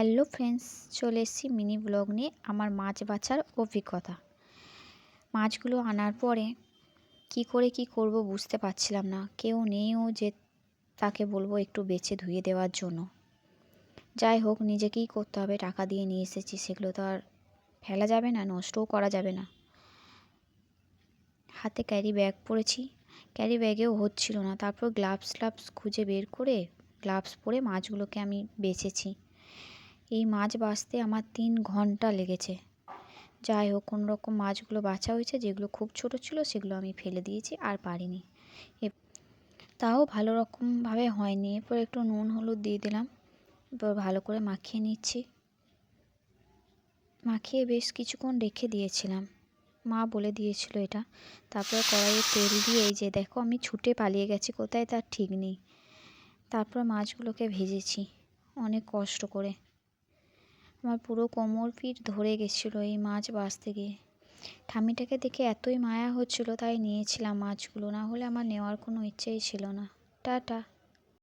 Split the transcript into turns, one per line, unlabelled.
Hello friends, চলে এসেছি mini blog নিয়ে আমার মাছ বাছার অভিজ্ঞতা। মাছগুলো আনার পরে কি করে কি করব বুঝতে পারছিলাম না। কেউ নেইও যে তাকে বলব একটু বেছে ধুয়ে দেওয়ার জন্য। যাই হোক, নিজেকেই করতে হবে, টাকা দিয়ে নিয়ে এসেছি, সেগুলো তো আর ফেলা যাবে না, নষ্টও করা যাবে না। হাতে ক্যারি ব্যাগ পরেছি। ক্যারি ব্যাগেও হচ্ছিল না। তারপর গ্লাভস গ্লাভস খুঁজে বের করে, গ্লাভস পরে মাছগুলোকে আমি বেছেছি। এই মাছ বাছতে আমার তিন ঘণ্টা লেগেছে। যাই হোক কোনো রকম মাছগুলো বাছা হয়েছে, যেগুলো খুব ছোট ছিল, সেগুলো আমি ফেলে দিয়েছি আর পারিনি। এ তাও ভালো রকমভাবে হয়নি। এরপর একটু নুন, হলুদ দিয়ে দিলাম। এরপর ভালো করে মাখিয়ে নিচ্ছি। মাখিয়ে বেশ কিছুক্ষণ রেখে দিয়েছিলাম। মা বলে দিয়েছিল এটা। তারপর কড়াইয়ে তেল দিয়ে, এই যে দেখো আমি ছুটে পালিয়ে গেছি, কোথায় তার ঠিক নেই। তারপর মাছগুলোকে ভেজেছি, অনেক কষ্ট করে। আমার পুরো কোমর পিঠ ধরে গেছিল এই মাছ বাছতে গিয়ে ঠামিটাকে দেখে এতই মায়া হচ্ছিল তাই নিয়েছিলাম মাছগুলো, না হলে আমার নেওয়ার কোনো ইচ্ছেই ছিল না। টাটা।